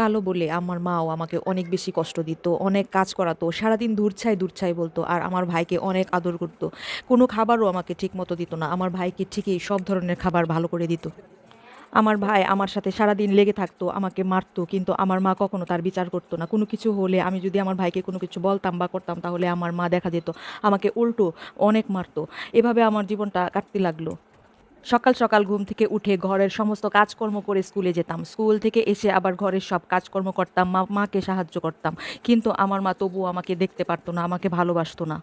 কালো বলে আমার মাও আমাকে অনেক বেশি কষ্ট দিত, অনেক কাজ করাতো, সারাদিন দূরছাই দূরছাই বলতো আর আমার ভাইকে অনেক আদর করতো। কোনো খাবারও আমাকে ঠিক মতো দিত না, আমার ভাইকে ঠিকই সব ধরনের খাবার ভালো করে দিত। আমার ভাই আমার সাথে সারাদিন লেগে থাকতো, আমাকে মারতো, কিন্তু আমার মা কখনো তার বিচার করতো না। কোনো কিছু হলে আমি যদি আমার ভাইকে কোনো কিছু বলতাম বা করতাম তাহলে আমার মা দেখা যেত, আমাকে উল্টো অনেক মারতো। এভাবে আমার জীবনটা কাটতে লাগল। সকাল সকাল ঘুম থেকে উঠে ঘরের সমস্ত কাজকর্ম করে স্কুলে যেতাম। স্কুল থেকে এসে আবার ঘরের সব কাজকর্ম করতাম, মা, মাকে সাহায্য করতাম। কিন্তু আমার মা তবুও আমাকে দেখতে পারতো না, আমাকে ভালোবাসতো না।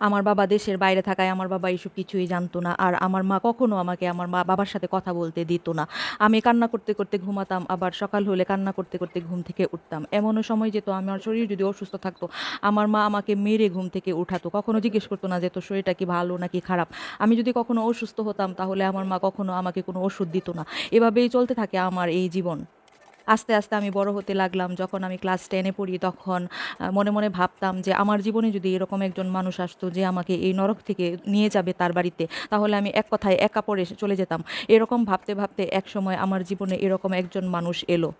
আমার বাবা দেশের বাইরে থাকায় আমার বাবা এসব কিছুই জানতো না। আর আমার মা কখনো আমাকে আমার মা বাবার সাথে কথা বলতে দিত না। আমি কান্না করতে করতে ঘুমাতাম, আবার সকাল হলে কান্না করতে করতে ঘুম থেকে উঠতাম। এমনও সময় যেত আমার শরীর যদি অসুস্থ থাকতো, আমার মা আমাকে মেরে ঘুম থেকে উঠাতো। কখনো জিজ্ঞেস করতো না যে, তোর শরীরটা কি ভালো নাকি খারাপ? আমি যদি কখনো অসুস্থ হতাম, তাহলে আমার মা কখনো আমাকে কোনো ওষুধ দিত না। এভাবেই চলতে থাকে আমার এই জীবন। আস্তে আস্তে আমি বড় হতে লাগলাম। যখন আমি ক্লাস টেনে পড়ি, তখন মনে মনে ভাবতাম যে, আমার জীবনে যদি এরকম একজন মানুষ আসতো যে, আমাকে এই নরক থেকে নিয়ে যাবে তার বাড়িতে, তাহলে আমি এক কথায় একা পড়ে চলে যেতাম। এরকম ভাবতে ভাবতে এক সময় আমার জীবনে এরকম একজন মানুষ এলো।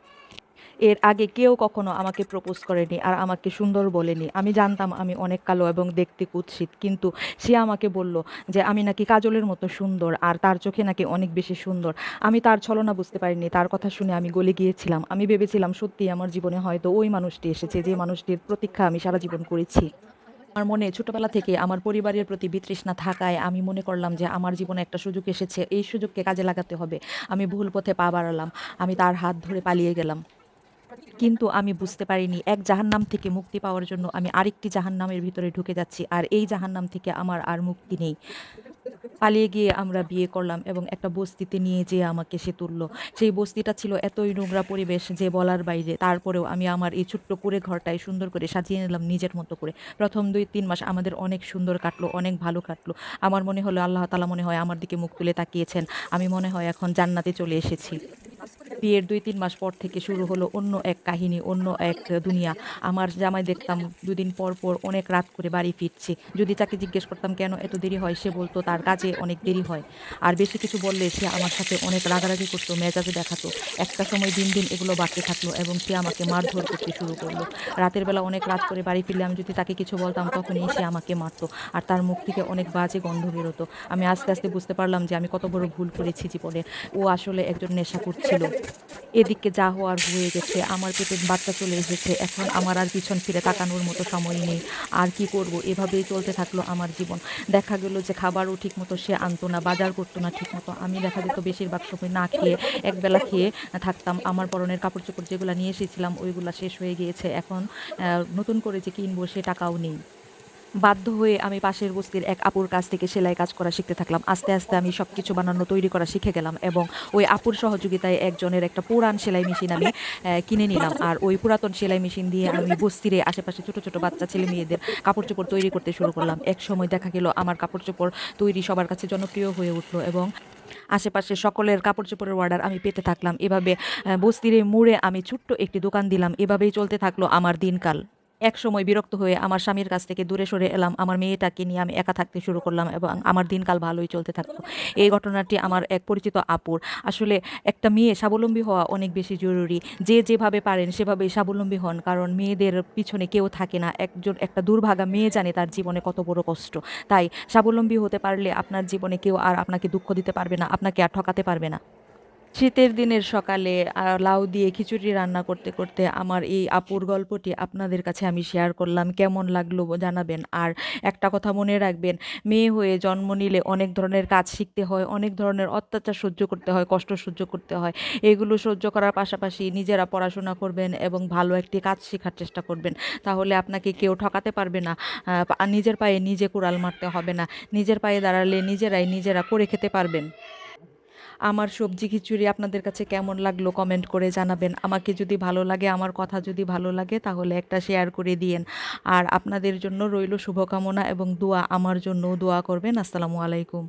এর আগে কেউ কখনো আমাকে প্রপোজ করেনি আর আমাকে সুন্দর বলেনি। আমি জানতাম আমি অনেক কালো এবং দেখতে কুৎসিত, কিন্তু সে আমাকে বলল যে, আমি নাকি কাজলের মতো সুন্দর আর তার চোখে নাকি অনেক বেশি সুন্দর। আমি তার ছলনা বুঝতে পারিনি, তার কথা শুনে আমি গলে গিয়েছিলাম। আমি ভেবেছিলাম সত্যি আমার জীবনে হয়তো ওই মানুষটি এসেছে যে মানুষটির প্রতীক্ষা আমি সারা জীবন করেছি। আমার মনে ছোটবেলা থেকে আমার পরিবারের প্রতি বিতৃষ্ণা থাকায় আমি মনে করলাম যে, আমার জীবনে একটা সুযোগ এসেছে, এই সুযোগকে কাজে লাগাতে হবে। আমি ভুল পথে পা বাড়ালাম, আমি তার হাত ধরে পালিয়ে গেলাম। কিন্তু আমি বুঝতে পারিনি। এক জাহান্নাম থেকে মুক্তি পাওয়ার জন্য আমি আরেকটি জাহান্নামের ভিতরে ঢুকে যাচ্ছি, আর এই জাহান্নাম থেকে আমার আর মুক্তি নেই। পালিয়ে গিয়ে আমরা বিয়ে করলাম এবং একটা বস্তিতে নিয়ে যেয়ে আমাকে সে তুললো। সেই বস্তিটা ছিল এতই নোংরা পরিবেশ যে বলার বাইরে। তারপরেও আমি আমার এই ছোট্ট কুড়ে ঘরটায় সুন্দর করে সাজিয়ে নিলাম নিজের মতো করে। প্রথম দুই তিন মাস আমাদের অনেক সুন্দর কাটলো, অনেক ভালো কাটলো। আমার মনে হলো, আল্লাহ তালা মনে হয় আমার দিকে মুখ তুলে তাকিয়েছেন। আমি মনে হয় এখন জান্নাতে চলে এসেছি। বিয়ের দুই, তিন মাস পর থেকে শুরু হলো অন্য এক কাহিনী, অন্য এক দুনিয়া। আমার জামাই দেখতাম দুদিন পর পর অনেক রাত করে বাড়ি ফিরছে। যদি তাকে জিজ্ঞেস করতাম, কেন এত দেরি হয়? সে বলতো, তার কাজে অনেক দেরি হয়। আর বেশি কিছু বললে সে আমার সাথে অনেক রাগারাগি করতো, মেজাজে দেখাতো। একটা সময় দিন দিন এগুলো বাড়তে থাকল এবং সে আমাকে মারধর করতে শুরু করল। রাতের বেলা অনেক রাত করে বাড়ি ফিরলে আমি যদি তাকে কিছু বলতাম, তখনই সে আমাকে মারতো আর তার মুখ থেকে অনেক বাজে গন্ধ বেরোতো। আমি আস্তে আস্তে বুঝতে পারলাম যে আমি কত বড় ভুল করেছি জীবনে। ও আসলে একজন নেশা ছিল। এদিকে যা হওয়ার হয়ে গেছে, আমার পেটে বাচ্চা চলে এসেছে, এখন আমার আর পিছন ফিরে তাকানোর মতো সময় নেই। আর কি করব? এভাবেই চলতে থাকল আমার জীবন। দেখা গেল যে খাবারও ঠিক মতো সে আনতো না, বাজার করতো না ঠিক মতো আমি দেখা যেত বেশিরভাগ সময় না খেয়ে একবেলা খেয়ে থাকতাম। আমার পরনের কাপড় চোপড় যেগুলো নিয়ে এসেছিলাম, ওইগুলো শেষ হয়ে গিয়েছে। এখন নতুন করে যে কিনবো সে টাকাও নেই। বাধ্য হয়ে আমি পাশের বস্তির এক আপুর কাছ থেকে সেলাই কাজ করা শিখতে থাকলাম। আস্তে আস্তে আমি সব কিছু বানানো, তৈরি করা শিখে গেলাম এবং ওই আপুর সহযোগিতায় একজনের একটা পুরান সেলাই মেশিন আমি কিনে নিলাম। আর ওই পুরাতন সেলাই মেশিন দিয়ে আমি বস্তিরে আশেপাশে ছোট ছোট বাচ্চা, ছেলে মেয়েদের কাপড় চোপড় তৈরি করতে শুরু করলাম। এক সময় দেখা গেল আমার কাপড় চোপড় তৈরি সবার কাছে জনপ্রিয় হয়ে উঠল এবং আশেপাশে সকলের কাপড় চোপড়ের অর্ডার আমি পেতে থাকলাম। এভাবে বস্তিরে মুড়ে আমি ছোট্ট একটি দোকান দিলাম। এভাবেই চলতে থাকল আমার দিনকাল। এক সময় বিরক্ত হয়ে আমার স্বামীর কাছ থেকে দূরে সরে এলাম। আমার মেয়েটাকে নিয়ে আমি একা থাকতে শুরু করলাম এবং আমার দিনকাল ভালোই চলতে থাকতো। এই ঘটনাটি আমার এক পরিচিত আপুর। আসলে একটা মেয়ে স্বাবলম্বী হওয়া অনেক বেশি জরুরি। যে যেভাবে পারেন সেভাবেই স্বাবলম্বী হন, কারণ মেয়েদের পিছনে কেউ থাকে না। একজন, একটা দুর্ভাগা মেয়ে জানে তার জীবনে কত বড় কষ্ট। তাই স্বাবলম্বী হতে পারলে আপনার জীবনে কেউ আর আপনাকে দুঃখ দিতে পারবে না, আপনাকে আর ঠকাতে পারবে না। শীতের দিনের সকালে লাউ দিয়ে খিচুড়ি রান্না করতে করতে আমার এই আপুর গল্পটি আপনাদের কাছে আমি শেয়ার করলাম। কেমন লাগল জানাবেন। আর একটা কথা মনে রাখবেন, মেয়ে হয়ে জন্ম নিলে অনেক ধরনের কাজ শিখতে হয়, অনেক ধরনের অত্যাচার সহ্য করতে হয়, কষ্ট সহ্য করতে হয়। এগুলো সহ্য করার পাশাপাশি নিজেরা পড়াশোনা করবেন এবং ভালো একটি কাজ শেখার চেষ্টা করবেন। তাহলে আপনাকে কেউ ঠকাতে পারবে না। নিজের পায়ে নিজে কুড়াল মারতে হবে না। নিজের পায়ে দাঁড়ালে নিজেরাই নিজেরা করে খেতে পারবেন। আমার সবজি খিচুড়ি আপনাদের কাছে কেমন লাগল কমেন্ট করে জানাবেন। আমাকে যদি ভালো লাগে, আমার কথা যদি ভালো লাগে, তাহলে একটা শেয়ার করে দিয়েন। আর আপনাদের জন্য রইল শুভকামনা এবং দোয়া, আমার জন্য দোয়া করবেন। আসসালামু আলাইকুম।